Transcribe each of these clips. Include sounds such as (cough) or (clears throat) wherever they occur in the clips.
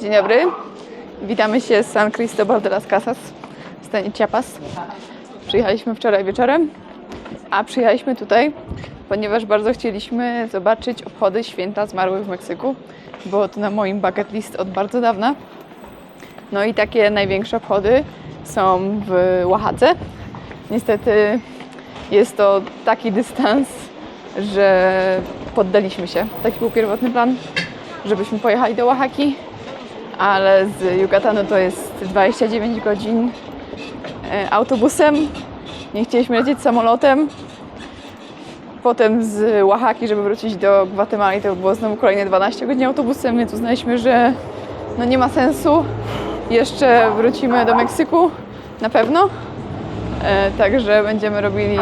Dzień dobry. Witamy się z San Cristobal de las Casas w stanie Chiapas. Przyjechaliśmy wczoraj wieczorem, a przyjechaliśmy tutaj, ponieważ bardzo chcieliśmy zobaczyć obchody święta zmarłych w Meksyku. Było to na moim bucket list od bardzo dawna. No i takie największe obchody są w Oaxace. Niestety jest to taki dystans, że poddaliśmy się. Taki był pierwotny plan, żebyśmy pojechali do Oaxaki, ale z Yucatanu to jest 29 godzin e, autobusem. Nie chcieliśmy lecieć samolotem. Potem z Oaxaki, żeby wrócić do Gwatemali, to było znowu kolejne 12 godzin autobusem, więc uznaliśmy, że no nie ma sensu. Jeszcze wrócimy do Meksyku na pewno. E, także będziemy robili,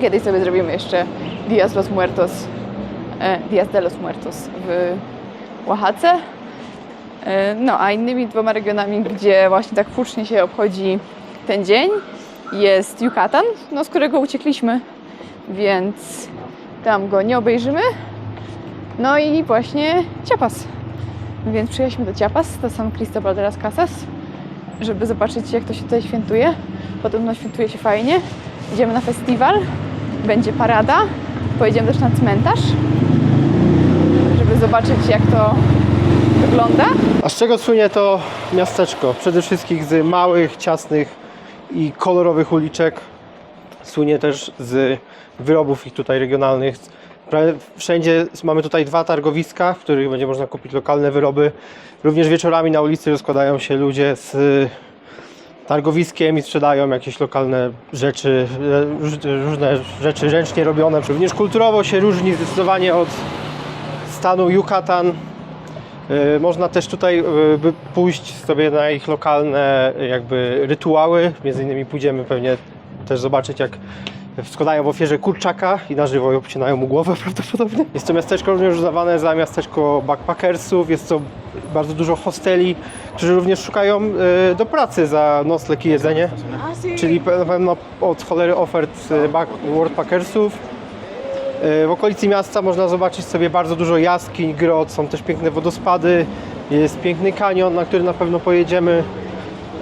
kiedyś sobie zrobimy jeszcze Dias los Muertos, e, Dias de los Muertos w Oaxace. E, No, a innymi dwoma regionami, gdzie właśnie tak hucznie się obchodzi ten dzień, jest Yucatan, no, z którego uciekliśmy, więc tam go nie obejrzymy. No i właśnie Chiapas. Więc przyjechaliśmy do Chiapas, do San Cristobal de las Casas, żeby zobaczyć, jak to się tutaj świętuje. Podobno świętuje się fajnie. Idziemy na festiwal, będzie parada, pojedziemy też na cmentarz, żeby zobaczyć, jak to wygląda. A z czego słynie to miasteczko? Przede wszystkim z małych, ciasnych i kolorowych uliczek. Słynie też z wyrobów ich tutaj regionalnych. Wszędzie mamy tutaj dwa targowiska, w których będzie można kupić lokalne wyroby. Również wieczorami na ulicy rozkładają się ludzie z targowiskiem i sprzedają jakieś lokalne rzeczy, róż- różne rzeczy ręcznie robione. Również kulturowo się różni zdecydowanie od stanu Yucatan. E, Można też tutaj e, by pójść sobie na ich lokalne e, jakby rytuały. Między innymi pójdziemy pewnie też zobaczyć jak składają w ofierze kurczaka i na żywo obcinają mu głowę (laughs) prawdopodobnie. Jest to miasteczko również uznawane za miasteczko backpackersów. Jest to bardzo dużo hosteli, którzy również szukają do pracy za nocleg i jedzenie. Czyli na pewno od cholery ofert back- worldpackersów. E, W okolicy miasta można zobaczyć sobie bardzo dużo jaskiń, grot, są też piękne wodospady, jest piękny kanion, na który na pewno pojedziemy.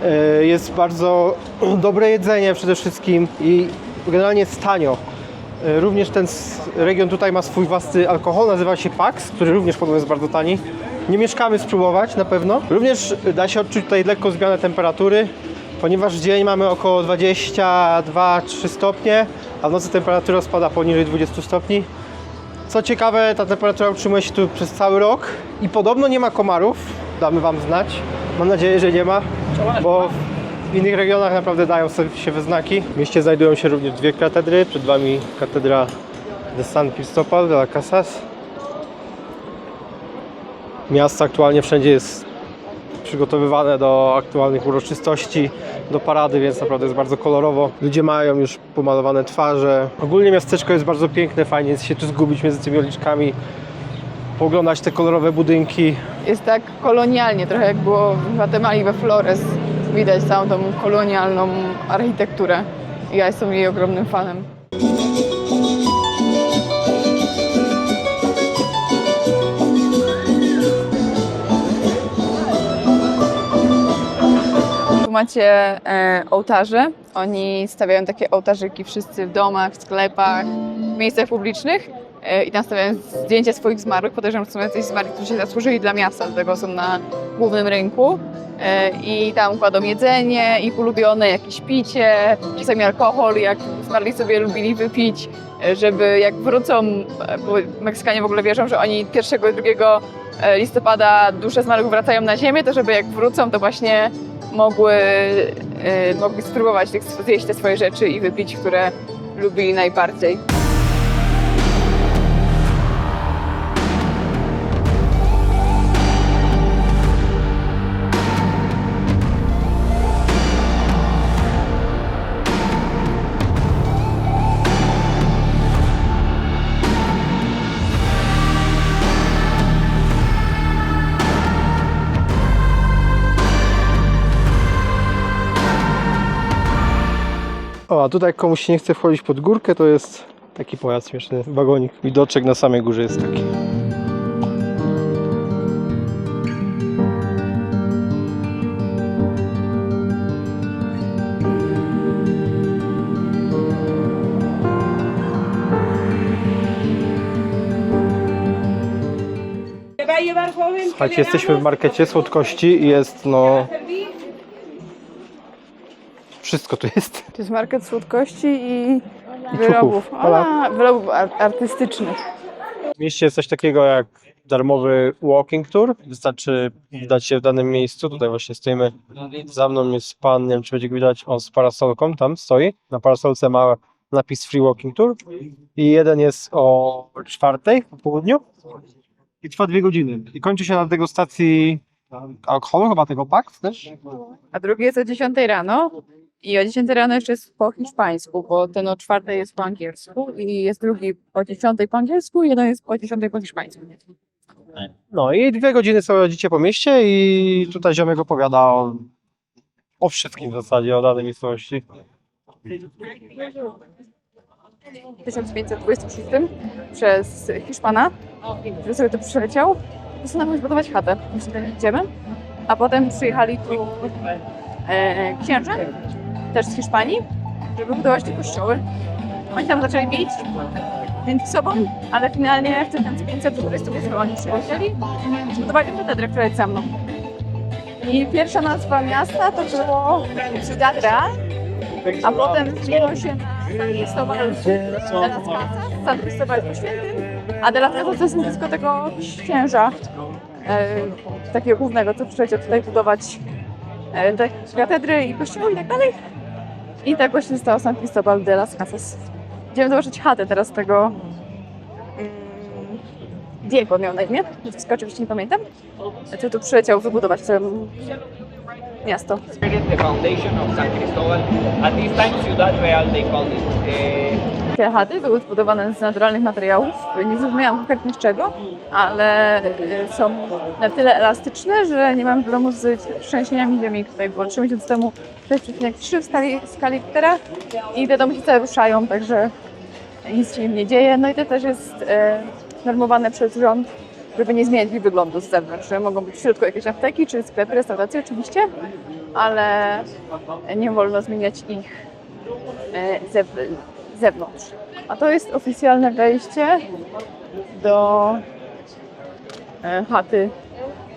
E, Jest bardzo (clears throat) dobre jedzenie przede wszystkim i generalnie jest tanio. E, Również ten region tutaj ma swój własny alkohol, nazywa się Pax, który również podobno jest bardzo tani. Nie mieszkamy spróbować na pewno. Również da się odczuć tutaj lekko zmianę temperatury, ponieważ w dzień mamy około 22-3 stopnie, a w nocy temperatura spada poniżej 20 stopni. Co ciekawe, ta temperatura utrzymuje się tu przez cały rok i podobno nie ma komarów, damy Wam znać. Mam nadzieję, że nie ma, bo w innych regionach naprawdę dają sobie się we znaki. W mieście znajdują się również dwie katedry, przed Wami katedra de San Cristobal de la Casas. Miasto aktualnie wszędzie jest przygotowywane do aktualnych uroczystości, do parady, więc naprawdę jest bardzo kolorowo. Ludzie mają już pomalowane twarze. Ogólnie miasteczko jest bardzo piękne, fajnie jest się tu zgubić między tymi uliczkami, pooglądać te kolorowe budynki. Jest tak kolonialnie, trochę jak było w Gwatemali we Flores. Widać całą tą kolonialną architekturę. Ja jestem jej ogromnym fanem. Macie e, ołtarze. Oni stawiają takie ołtarzyki wszyscy w domach, w sklepach, w miejscach publicznych i tam stawiają zdjęcia swoich zmarłych. Podejrzewam, że są jacyś zmarli, którzy się zasłużyli dla miasta, dlatego są na głównym rynku. E, I tam kładą jedzenie, ich ulubione, jakieś picie, czasami alkohol, jak zmarli sobie lubili wypić, e, żeby jak wrócą, e, bo Meksykanie w ogóle wierzą, że oni 1 i 2 e, listopada dusze zmarłych wracają na ziemię, to żeby jak wrócą, to właśnie mogły, e, mogli spróbować zjeść te swoje rzeczy i wypić, które lubili najbardziej. O, a tutaj komuś się nie chce wchodzić pod górkę, to jest taki pojazd śmieszny, wagonik. Widoczek na samej górze jest taki. Słuchajcie, jesteśmy w markecie słodkości i jest no wszystko tu jest. To jest market słodkości i I wyrobów. ciuchów. A, wyrobów ar- artystycznych. W mieście jest coś takiego jak darmowy walking tour. Wystarczy udać się w danym miejscu. Tutaj właśnie stoimy. Za mną jest pan, nie wiem czy będzie go widać, on z parasolką tam stoi. Na parasolce ma napis Free Walking Tour. I jeden jest o czwartej po południu. I trwa dwie godziny. I kończy się na degustacji alkoholu, chyba tego pak też. A drugi jest o 10 rano. I o 10 rano jeszcze jest po hiszpańsku, bo ten o 4 jest po angielsku i jest drugi o 10 po angielsku i jeden jest po 10 po hiszpańsku. No i dwie godziny sobie chodzicie po mieście i tutaj ziomek opowiada o, o wszystkim w zasadzie, o danej miejscowości. W 1526 przez Hiszpana, który sobie tu przyleciał, postanowił zbudować chatę. My tam idziemy. A potem przyjechali tu e, też z Hiszpanii, żeby budować te kościoły. Oni tam zaczęli mieć między sobą, ale finalnie w 1540 oni przylecieli i zbudowali katedrę, która jest za mną. I pierwsza nazwa miasta to było Ciudad a potem zmieniło się na San Cristobal de las San świętym, a de to jest nazwisko tego księża, e, takiego głównego, co przyleciał tutaj budować e, te katedry i kościoły i tak dalej. I tak właśnie zostało San Cristobal de las Casas. Idziemy zobaczyć chatę teraz tego mm, Diego miał na imię, nazwiska oczywiście nie pamiętam, co tu przyleciał wybudować to miasto. Te chaty były zbudowane z naturalnych materiałów. Nie zrozumiałam konkretnie z czego, ale y, są na tyle elastyczne, że nie mam problemu z trzęsieniami ziemi. Tutaj było 3 miesiące temu 6,3 w skali, skali Richtera i te domy się całe ruszają, także nic się im nie dzieje. No i to też jest e, normowane przez rząd, żeby nie zmieniać ich wyglądu z zewnątrz. Mogą być w środku jakieś apteki czy sklepy, restauracje oczywiście, ale nie wolno zmieniać ich e, zew- zewnątrz. A to jest oficjalne wejście do e, chaty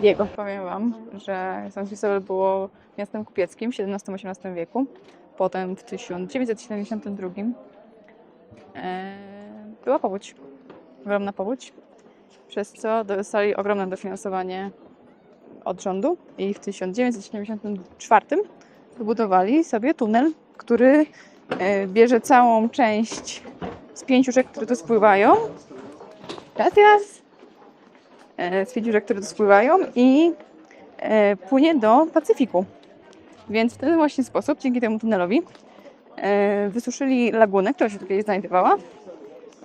Diego. Powiem Wam, że San Cristobal było miastem kupieckim w XVII-XVIII wieku. Potem w 1972 e, była powódź, ogromna powódź, przez co dostali ogromne dofinansowanie od rządu i w 1974 wybudowali sobie tunel, który e, bierze całą część z pięciu rzek, które tu spływają. Gracias. E, Z pięciu rzek, które tu spływają i e, płynie do Pacyfiku. Więc w ten właśnie sposób, dzięki temu tunelowi, wysuszyli lagunę, która się tutaj znajdowała.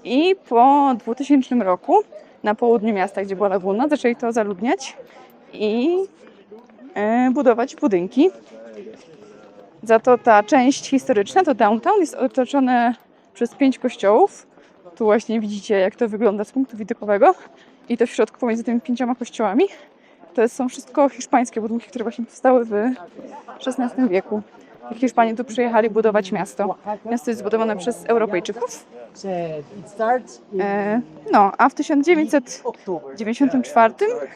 I po 2000 roku na południu miasta, gdzie była laguna, zaczęli to zaludniać i e, budować budynki. Za to ta część historyczna, to downtown, jest otoczone przez pięć kościołów. Tu właśnie widzicie, jak to wygląda z punktu widokowego. I to w środku pomiędzy tymi pięcioma kościołami. To są wszystko hiszpańskie budynki, które właśnie powstały w XVI wieku. Hiszpanie tu przyjechali budować miasto. Miasto jest zbudowane przez Europejczyków. E, no, a w 1994 October.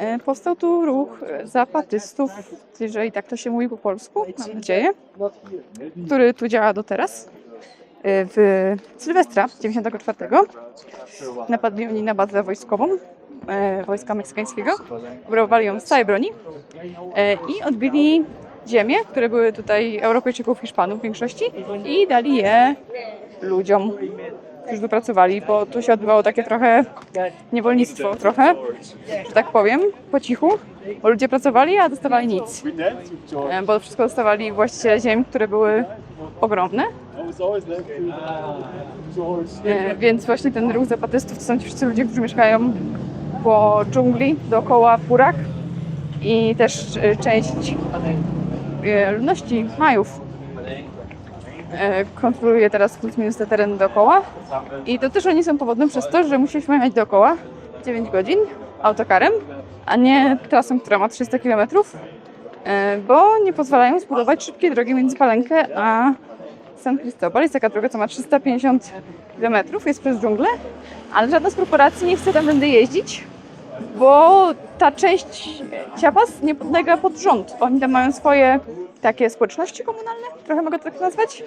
e, powstał tu ruch zapatystów, jeżeli tak to się mówi po polsku, mam nadzieję, który tu działa do teraz. E, W Sylwestra 94 napadli oni na bazę wojskową e, wojska meksykańskiego, obrabowali ją z całej broni i odbili ziemię, które były tutaj Europejczyków, Hiszpanów w większości i dali je ludziom, którzy tu pracowali, bo tu się odbywało takie trochę niewolnictwo, trochę, że tak powiem, po cichu, bo ludzie pracowali, a dostawali nic, E, bo wszystko dostawali właściciele ziem, które były ogromne. E, Więc właśnie ten ruch zapatystów to są ci wszyscy ludzie, którzy mieszkają po dżungli, dookoła Purak i też e, część ludności Majów e, kontroluje teraz plus minus te tereny dookoła. I to też oni są powodem przez to, że musieliśmy jechać dookoła 9 godzin autokarem, a nie trasą, która ma 300 km, e, bo nie pozwalają zbudować szybkiej drogi między Palenkę a San Cristobal. Jest taka droga, co ma 350 km, jest przez dżunglę, ale żadna z korporacji nie chce tam tędy jeździć, bo ta część Ciapas nie podlega pod rząd. Oni tam mają swoje takie społeczności komunalne, trochę mogę to tak nazwać,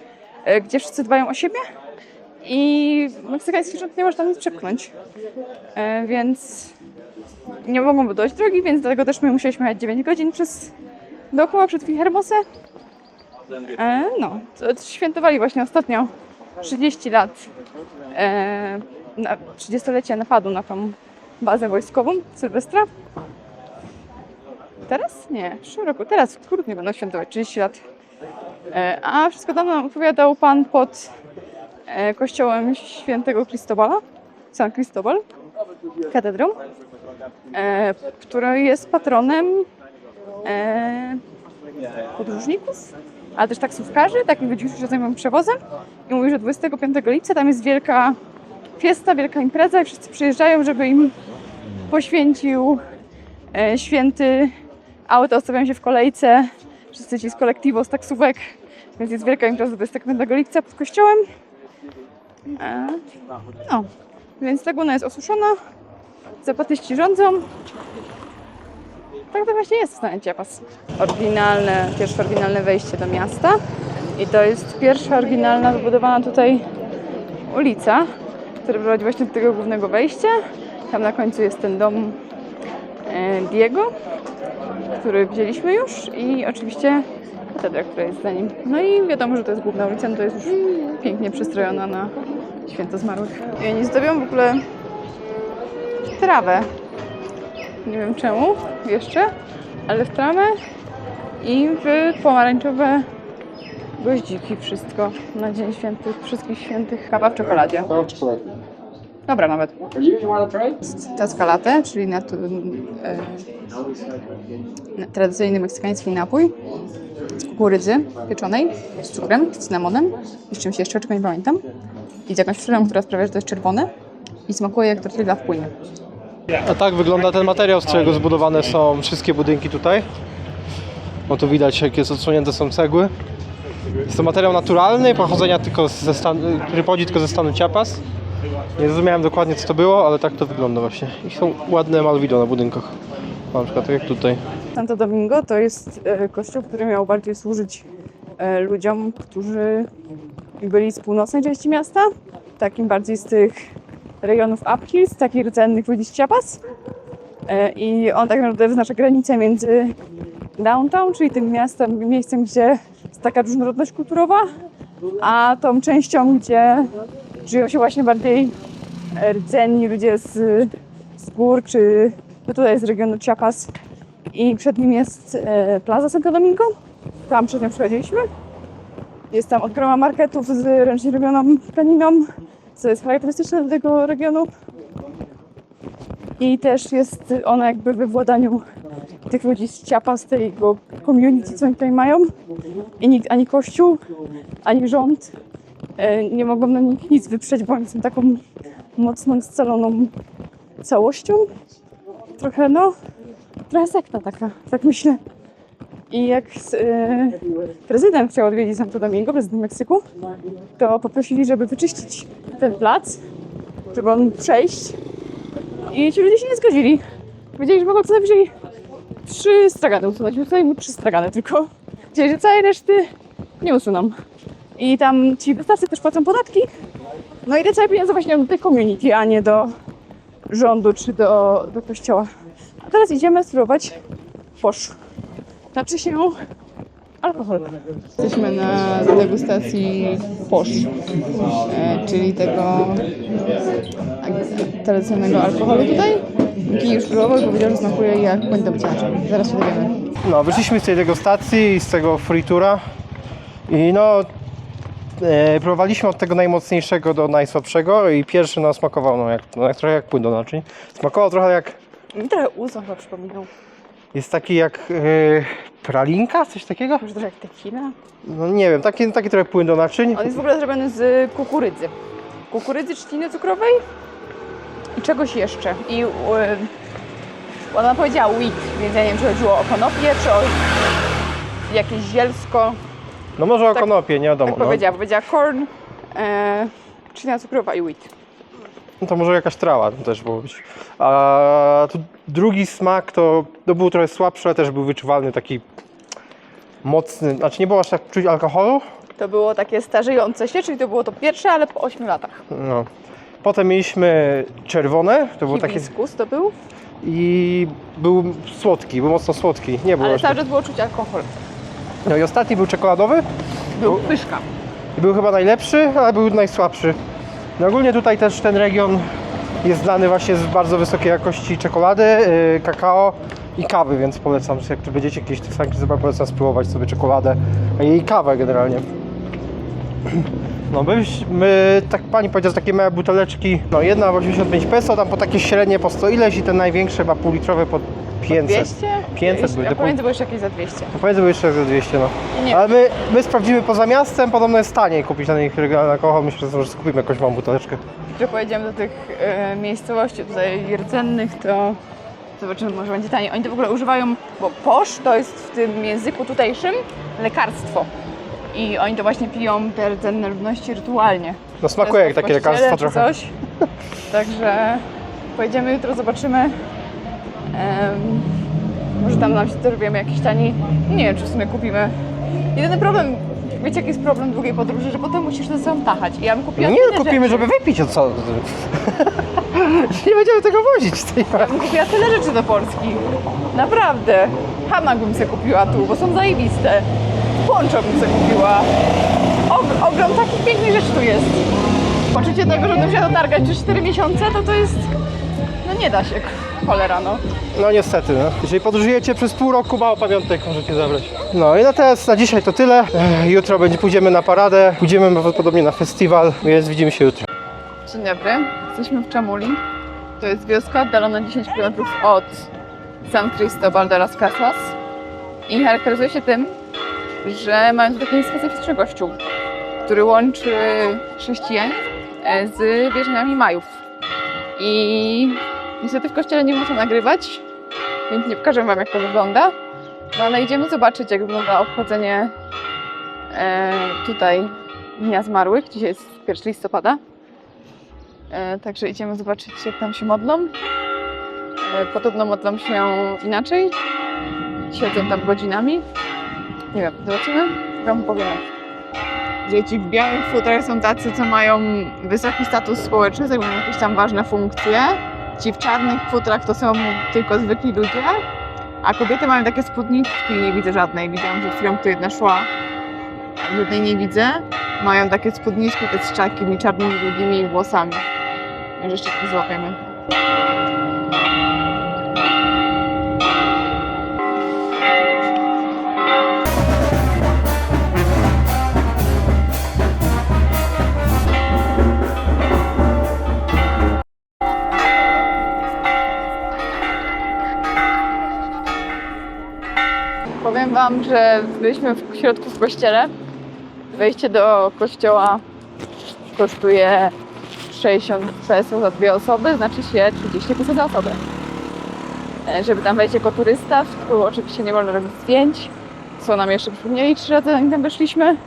e, gdzie wszyscy dbają o siebie i meksykański rząd nie może tam nic przepchnąć. E, Więc nie mogą dojść drogi, więc dlatego też my musieliśmy jechać 9 godzin przez dookoła przed Hermosę. E, no, to świętowali właśnie ostatnio 30 lat e, na 30-lecie napadu na tą bazę wojskową Sylwestra. Teraz? Nie, w przyszłym roku. Teraz w grudniu będą świętować 30 lat. E, a wszystko nam opowiadał pan pod e, kościołem świętego Cristobala, San Cristobal, katedrą, e, który jest patronem podróżników, ale też taksówkarzy, takich ludzi, którzy się zajmują przewozem. I mówi, że 25 lipca tam jest wielka fiesta, wielka impreza i wszyscy przyjeżdżają, żeby im poświęcił e, święty auto, stawiają się w kolejce, wszyscy ci z kolektywu, z taksówek, więc jest wielka impreza. 25 lipca pod kościołem. E, no, więc laguna jest osuszona, zapatyści rządzą. Tak to właśnie jest w stanie. Oryginalne, pierwsze oryginalne wejście do miasta. I to jest pierwsza oryginalna wybudowana tutaj ulica, która prowadzi właśnie do tego głównego wejścia. Tam na końcu jest ten dom e, Diego, który widzieliśmy już i oczywiście katedra, która jest za nim. No i wiadomo, że to jest główna ulica, no to jest już pięknie przystrojona na święto zmarłych. I oni zdobią w ogóle trawę. Nie wiem czemu jeszcze, ale w trawę i w pomarańczowe goździki wszystko na Dzień Świętych, wszystkich świętych. Kawa w czekoladzie. Dobra nawet. Tascalate, czyli natu, e, na- tradycyjny meksykański napój z kukurydzy pieczonej, z cukrem, z cynamonem i z czymś jeszcze, czego nie pamiętam. I z jakąś przyprawą, która sprawia, że to jest czerwone i smakuje jak tortilla w płynie. A tak wygląda ten materiał, z którego zbudowane są wszystkie budynki tutaj. No tu widać, jakie odsłonięte są cegły. Jest to materiał naturalny, pochodzenia tylko ze stanu, który pochodzi tylko ze stanu Chiapas. Nie zrozumiałem dokładnie co to było, ale tak to wygląda właśnie. I są ładne malwido na budynkach. Na przykład tak jak tutaj. Santo Domingo to jest e, kościół, który miał bardziej służyć e, ludziom, którzy byli z północnej części miasta, takim bardziej z tych rejonów uphills, takich rdzennych ludzi z Chiapas. E, I on tak naprawdę wyznacza granicę między downtown, czyli tym miastem, miejscem, gdzie jest taka różnorodność kulturowa, a tą częścią, gdzie żyją się właśnie bardziej rdzenni ludzie z, z gór, czy no tutaj jest regionu Chiapas i przed nim jest e, Plaza Santo Domingo. Tam przed nią przechodziliśmy. Jest tam od groma marketów z ręcznie robioną tkaniną, co jest charakterystyczne dla tego regionu. I też jest ona jakby we władaniu tych ludzi z Chiapas, z tego community, co oni tutaj mają. I nikt, ani kościół, ani rząd e, nie mogą na nich nic wyprzeć, bo oni są taką mocno scaloną całością. Trochę no, trochę sekta taka, tak myślę. I jak e, prezydent chciał odwiedzić Santo Domingo, prezydent Meksyku, to poprosili, żeby wyczyścić ten plac, żeby on przejść. I ci ludzie się nie zgodzili. Powiedzieli, że mogą co najwyżej trzy stragany usunąć. Usunęli trzy stragany tylko. Że całej reszty nie usuną. I tam ci wystawcy też płacą podatki. No i te całe pieniądze właśnie do tej community, a nie do rządu czy do, do kościoła. A teraz idziemy spróbować posz. Znaczy się alkohol. Jesteśmy na degustacji posz, e, czyli tego tradycyjnego alkoholu tutaj. Kij już próbował i powiedział, że smakuje jak płyn do bciaczy. Zaraz się dowiemy. No, wyszliśmy z tej degustacji i z tego free toura. I no, e, próbowaliśmy od tego najmocniejszego do najsłabszego i pierwszy no, smakował no, jak, no, jak, trochę jak płyn do naczyń. Smakował trochę jak, Mi trochę uzo chyba przypominał. jest taki jak e, pralinka, coś takiego? Może trochę jak tequila. No nie wiem, taki, taki trochę płyn do naczyń. On jest w ogóle zrobiony z kukurydzy. Kukurydzy, trzciny cukrowej i czegoś jeszcze. I yy, ona powiedziała wheat, więc ja nie wiem, czy chodziło o konopie, czy o jakieś zielsko. No może o tak- konopie, nie wiadomo. Tak no. powiedziała. Powiedziała corn, e, trzcina cukrowa i wheat. No to może jakaś trawa też było być. A tu drugi smak to, to był trochę słabszy, ale też był wyczuwalny, taki mocny. Znaczy nie było aż tak czuć alkoholu. To było takie starzejące się, czyli to było to pierwsze, ale po 8 latach. No. Potem mieliśmy czerwone, to było takie Hibiskus to był, i był słodki, był mocno słodki. Nie był ale cały czas było czuć alkohol. No i ostatni był czekoladowy Był pyszka. i był chyba najlepszy, ale był najsłabszy. No ogólnie tutaj też ten region jest znany właśnie z bardzo wysokiej jakości czekolady, yy, kakao i kawy, więc polecam, jak tu będziecie kiedyś w San Cristobal, polecam spróbować sobie czekoladę i kawę generalnie. No byliśmy, tak pani powiedziała, takie małe buteleczki, no jedna w 85 peso, tam po takie średnie po 100 ileś i te największe chyba pół litrowe po 500. 200? 500 były, pół- pomiędzy było jeszcze jakieś za 200. No powiedzmy jeszcze za 200, no. Nie. Ale my, my sprawdzimy poza miastem, podobno jest taniej kupić na nich regionalny alkohol. Myślę, że skupimy jakąś małą buteleczkę. że pojedziemy do tych e, miejscowości tutaj rdzennych, to zobaczymy, może będzie taniej. Oni to w ogóle używają, bo posz to jest w tym języku tutejszym lekarstwo. I oni to właśnie piją te rdzenne ludności rytualnie. No smakuje jak takie lekarstwo trochę. Coś. Także pojedziemy jutro, zobaczymy. Em, może tam nam się dorwiemy jakiś tani. Nie wiem, czy w sumie kupimy. Jedyny problem, wiecie jaki jest problem długiej podróży, że potem musisz ze sobą tachać. I ja bym kupiła Nie, no kupimy, rzeczy. żeby wypić, o co? (laughs) nie będziemy tego wozić. Ty. Ja bym kupiła tyle rzeczy do Polski. Naprawdę. Hamak bym sobie kupiła tu, bo są zajebiste. Poncho bym sobie kupiła. Og- ogrom takich pięknych rzeczy tu jest. Poczucie tego, że będę musiała dotargać przez 4 miesiące, to to jest... No nie da się, cholera no. No niestety, no. Jeżeli podróżujecie przez pół roku, mało pamiątek możecie zabrać. No i na teraz, na dzisiaj to tyle. Ech, Jutro będzie, pójdziemy na paradę, pójdziemy prawdopodobnie na festiwal, więc widzimy się jutro. Dzień dobry, jesteśmy w Chamuli. To jest wioska oddalona 10 km od San Cristobal de las Casas i charakteryzuje się tym, że mają tu taki specyficzny kościół, który łączy chrześcijan e, z wierzeniami Majów. I niestety w kościele nie można nagrywać, więc nie pokażę wam jak to wygląda, no ale idziemy zobaczyć jak wygląda obchodzenie e, tutaj Dnia Zmarłych. Dzisiaj jest 1 listopada. E, Także idziemy zobaczyć, jak tam się modlą. E, Podobno modlą się inaczej. Siedzą tam godzinami. Nie wiem, zobaczymy. Wam powiemy. Dzieci w białych futrach są tacy, co mają wysoki status społeczny, zajmują jakieś tam ważne funkcje. Ci w czarnych futrach to są tylko zwykli ludzie. A kobiety mają takie spódniczki, nie widzę żadnej. Widziałam przed chwilą, tu jedna szła. Żadnej nie widzę. Mają takie spódniczki te z takimi czarnymi, długimi włosami. Może jeszcze nie złapiemy. Powiem Wam, że byliśmy w środku w kościele. Wejście do kościoła kosztuje 60 peso za dwie osoby, znaczy się 30 peso za osobę. E, Żeby tam wejść jako turysta, tu oczywiście nie wolno robić zdjęć, co nam jeszcze przypomnieli trzy razy zanim tam weszliśmy.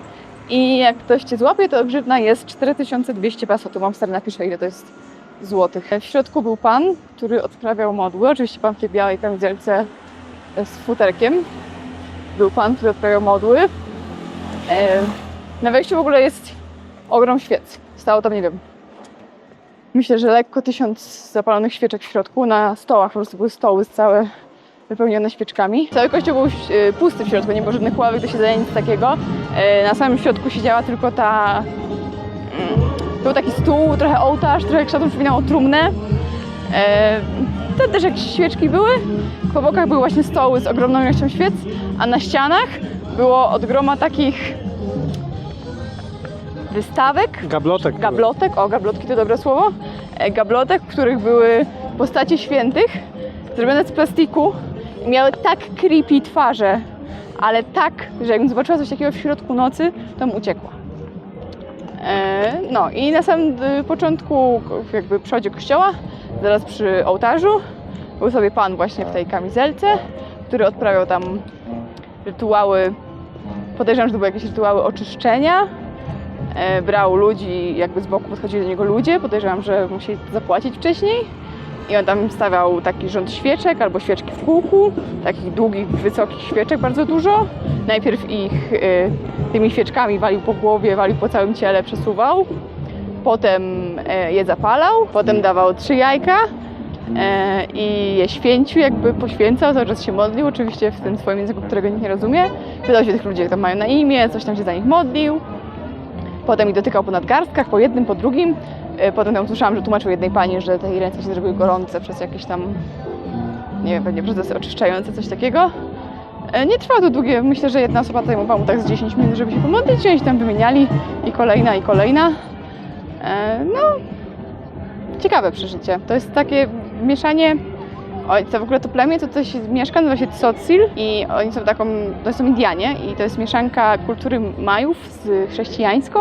I jak ktoś Cię złapie, to grzywna jest 4200 peso. Tu mam stary napiszę ile to jest złotych. W środku był pan, który odprawiał modły. Oczywiście pan w tej białej kamizelce z futerkiem. Był pan, który odprawiał modły. E, Na wejściu w ogóle jest ogrom świec. Stało tam, nie wiem, myślę, że lekko tysiąc zapalonych świeczek w środku. Na stołach po prostu były stoły całe wypełnione świeczkami. Cały kościół był e, pusty w środku, nie było żadnych ławek do siedzenia, nic takiego. E, Na samym środku siedziała tylko ta... mm, Był taki stół, trochę ołtarz, trochę kształtem przypominało trumnę. E, Wtedy też jakieś świeczki były. Po bokach były właśnie stoły z ogromną ilością świec, a na ścianach było od groma takich wystawek, Gablotek. gablotek, o gablotki to dobre słowo, e, gablotek, w których były postacie świętych, zrobione z plastiku i miały tak creepy twarze, ale tak, że jakbym zobaczyła coś takiego w środku nocy, to bym uciekła. E, No i na samym y, początku, jakby przodzie kościoła, zaraz przy ołtarzu, był sobie pan właśnie w tej kamizelce, który odprawiał tam rytuały, podejrzewam, że to były jakieś rytuały oczyszczenia. e, brał ludzi, jakby z boku podchodzili do niego ludzie, podejrzewam, że musieli zapłacić wcześniej. I on tam stawiał taki rząd świeczek albo świeczki w kółku, takich długich, wysokich świeczek bardzo dużo. Najpierw ich e, tymi świeczkami walił po głowie, walił po całym ciele, przesuwał. Potem e, je zapalał, potem dawał trzy jajka e, i je święcił, jakby poświęcał, cały czas się modlił, oczywiście w tym swoim języku, którego nikt nie rozumie. Pytał się tych ludzi, jak tam mają na imię, coś tam się za nich modlił. Potem ich dotykał po nadgarstkach, po jednym, po drugim. E, Potem tam usłyszałam, że tłumaczył jednej pani, że te jej ręce się zrobiły gorące przez jakieś tam, nie wiem, pewnie procesy oczyszczające, coś takiego. E, Nie trwało to długie, myślę, że jedna osoba zajmowała mu tak z 10 minut, żeby się pomodlić, oni tam wymieniali i kolejna, i kolejna. E, No, ciekawe przeżycie. To jest takie mieszanie. Oj, to w ogóle to plemię, to coś mieszka, nazywa się Tzotzil i oni są taką, to są Indianie i to jest mieszanka kultury Majów z chrześcijańską,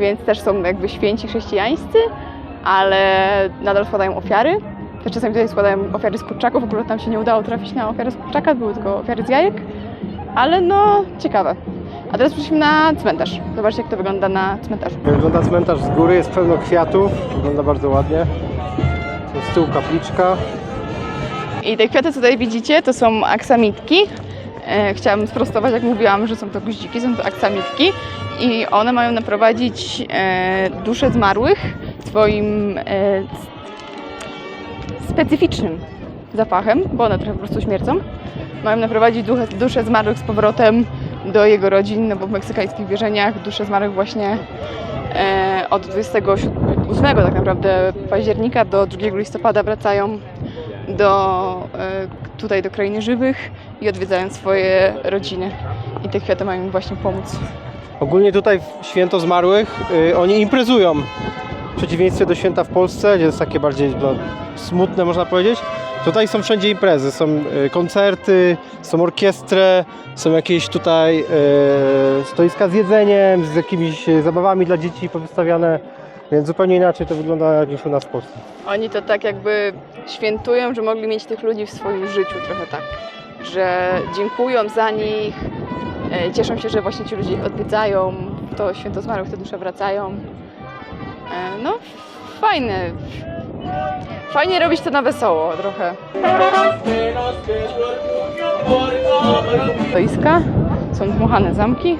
więc też są jakby święci chrześcijańscy, ale nadal składają ofiary. Też czasami tutaj składają ofiary z kurczaków, akurat tam się nie udało trafić na ofiarę z kurczaka, były tylko ofiary z jajek, ale no ciekawe. A teraz przyszliśmy na cmentarz. Zobaczcie jak to wygląda na cmentarzu. Wygląda cmentarz z góry, jest pełno kwiatów, wygląda bardzo ładnie. Z tyłu kapliczka. I te kwiaty, co tutaj widzicie, to są aksamitki. E, chciałabym sprostować, jak mówiłam, że są to guździki, są to aksamitki i one mają naprowadzić e, dusze zmarłych swoim e, specyficznym zapachem, bo one trochę po prostu śmiercą. Mają naprowadzić dusze, dusze zmarłych z powrotem do jego rodzin, no bo w meksykańskich wierzeniach dusze zmarłych właśnie e, od 28 tak naprawdę października do 2 listopada wracają do, e, tutaj do krainy żywych i odwiedzają swoje rodziny. I te kwiaty mają im właśnie pomóc. Ogólnie tutaj w święto zmarłych y, oni imprezują. W przeciwieństwie do święta w Polsce, gdzie jest takie bardziej no, smutne można powiedzieć. Tutaj są wszędzie imprezy, są y, koncerty, są orkiestry, są jakieś tutaj y, stoiska z jedzeniem, z jakimiś zabawami dla dzieci powystawiane. Więc zupełnie inaczej to wygląda niż u nas w Polsce. Oni to tak jakby świętują, że mogli mieć tych ludzi w swoim życiu trochę tak, że dziękują za nich, e, cieszą się, że właśnie ci ludzie ich odwiedzają, to święto zmarłych te dusze wracają. E, No, fajne. Fajnie robić to na wesoło trochę. Stoiska, są dmuchane zamki.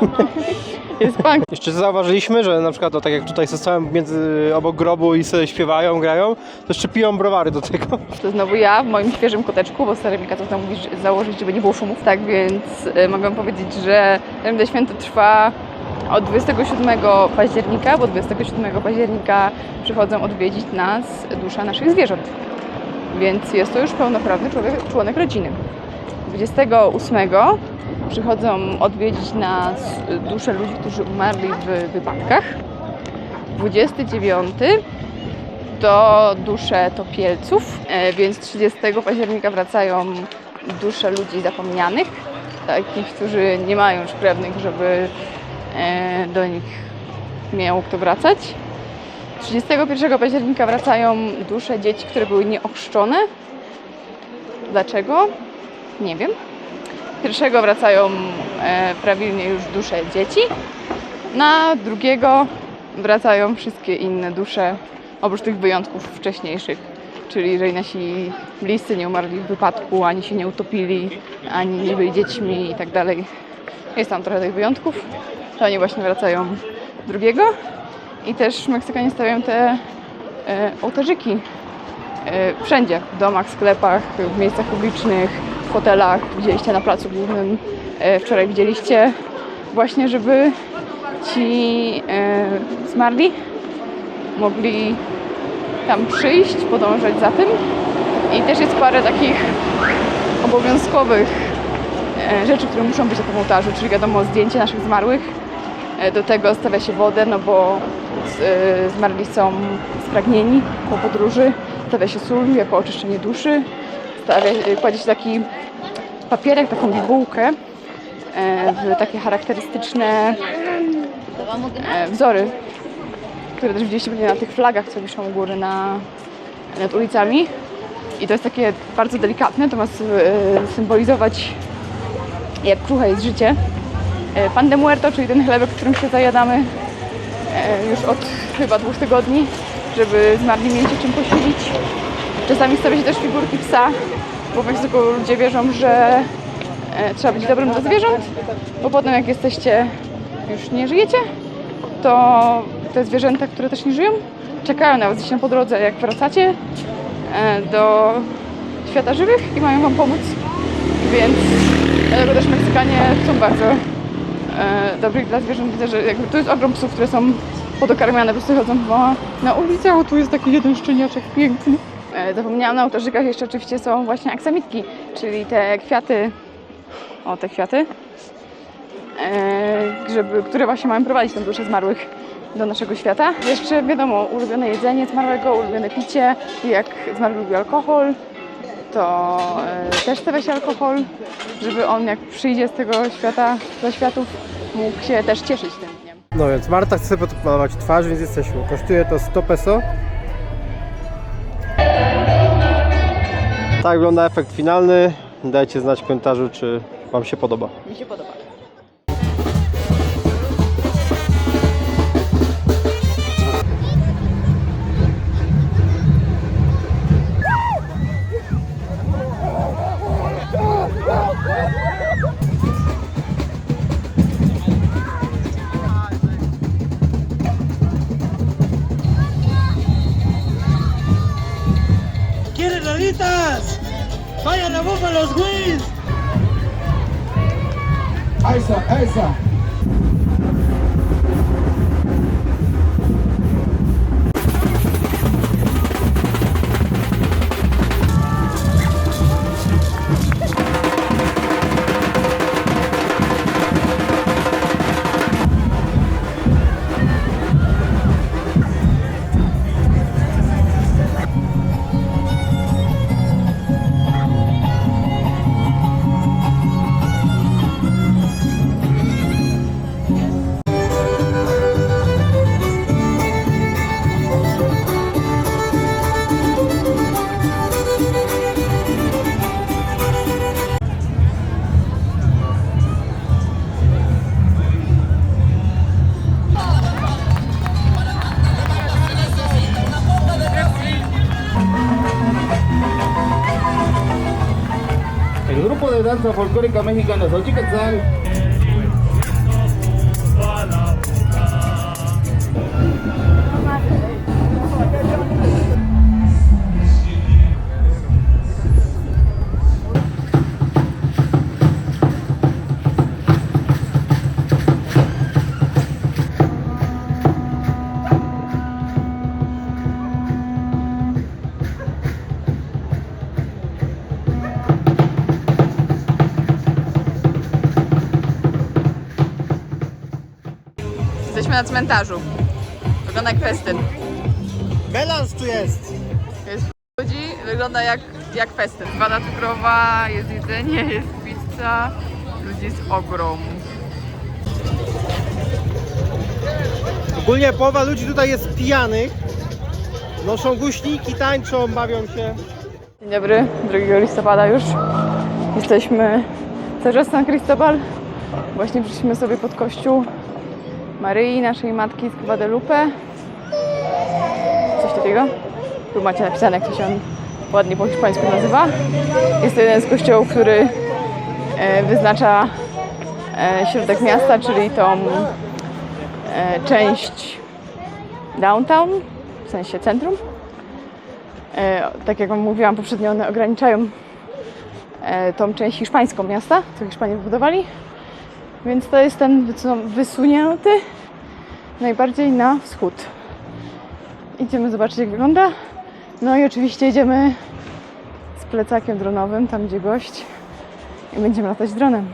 (laughs) Jest punk. Jeszcze zauważyliśmy, że na przykład o, tak jak tutaj zostałem między obok grobu i sobie śpiewają, grają, to jeszcze piją browary do tego. To znowu ja w moim świeżym koteczku, bo stary mi kazał tam mówić, że- założyć, żeby nie było szumów. Tak więc y, mogę powiedzieć, że Rębne Święto trwa od 27 października, bo 27 października przychodzą odwiedzić nas dusza naszych zwierząt. Więc jest to już pełnoprawny człowiek, członek rodziny. 28 przychodzą odwiedzić nas dusze ludzi, którzy umarli w wypadkach. 29 to dusze topielców, e, więc 30 października wracają dusze ludzi zapomnianych, takich, którzy nie mają już krewnych, żeby e, do nich miał kto wracać. 31 października wracają dusze dzieci, które były nieochrzczone. Dlaczego? Nie wiem. Pierwszego wracają e, prawilnie już dusze dzieci. Na drugiego wracają wszystkie inne dusze, oprócz tych wyjątków wcześniejszych. Czyli jeżeli nasi bliscy nie umarli w wypadku, ani się nie utopili, ani nie byli dziećmi i tak dalej. Jest tam trochę tych wyjątków. To oni właśnie wracają drugiego. I też Meksykanie stawiają te e, ołtarzyki e, wszędzie. W domach, sklepach, w miejscach publicznych, w hotelach. Widzieliście na placu głównym. E, wczoraj widzieliście właśnie, żeby ci e, zmarli mogli tam przyjść, podążać za tym. I też jest parę takich obowiązkowych e, rzeczy, które muszą być na tym ołtarzu, czyli wiadomo zdjęcie naszych zmarłych. Do tego stawia się wodę, no bo zmarli są spragnieni po podróży. Stawia się sól jako oczyszczenie duszy. E, kładzie się taki papierek, taką bibułkę e, w takie charakterystyczne e, wzory, które też widzieliście na tych flagach, co wiszą u góry na, nad ulicami. I to jest takie bardzo delikatne, to ma symbolizować, jak kruche jest życie. pan de muerto, czyli ten chlebek, którym się zajadamy już od chyba dwóch tygodni, żeby zmarli mieli się czym posilić. Czasami stawia się też figurki psa, bo w Meksyku ludzie wierzą, że e, trzeba być dobrym dla zwierząt, bo potem jak jesteście, już nie żyjecie, to te zwierzęta, które też nie żyją, czekają na was gdzieś po drodze, jak wracacie e, do świata żywych i mają wam pomóc. Więc dlatego też Meksykanie są bardzo e, dobry dla zwierząt. Widzę, że jakby tu jest ogrom psów, które są podokarmiane, po prostu chodzą na ulicę, a tu jest taki jeden szczeniaczek piękny. E, zapomniałam na ołtarzykach jeszcze oczywiście są właśnie aksamitki, czyli te kwiaty, o te kwiaty, e, żeby, które właśnie mają prowadzić tę duszę zmarłych do naszego świata. Jeszcze wiadomo, ulubione jedzenie zmarłego, ulubione picie, jak zmarły lubi alkohol, to e, też stawia się alkohol, żeby on jak przyjdzie z tego świata, do światów, mógł się też cieszyć tym dniem. No więc Marta chce sobie podmalować twarz, więc jesteśmy. Kosztuje to 100 peso. Tak wygląda efekt finalny. Dajcie znać w komentarzu, czy Wam się podoba. Mi się podoba. Danza folclórica mexicana Xochiquetzal na cmentarzu. Wygląda jak festyn. Melanż tu jest! Jest ludzi, wygląda jak, jak festyn. Woda cukrowa, jest jedzenie, jest pizza, ludzi jest ogrom. Ogólnie połowa ludzi tutaj jest pijanych. Noszą guśniki, tańczą, bawią się. Dzień dobry, 2 listopada już. Jesteśmy cały czas San Cristobal. Właśnie przyszliśmy sobie pod kościół Maryi, naszej matki z Guadalupe. Coś takiego. Tu macie napisane, jak to się on ładnie po hiszpańsku nazywa. Jest to jeden z kościołów, który e, wyznacza e, środek miasta, czyli tą e, część downtown, w sensie centrum. Tak jak Wam mówiłam poprzednio, one ograniczają tą część hiszpańską miasta, co Hiszpanie wybudowali. Więc to jest ten wysu- wysunięty najbardziej na wschód. Idziemy zobaczyć jak wygląda. No i oczywiście idziemy z plecakiem dronowym, tam gdzie gość i będziemy latać dronem.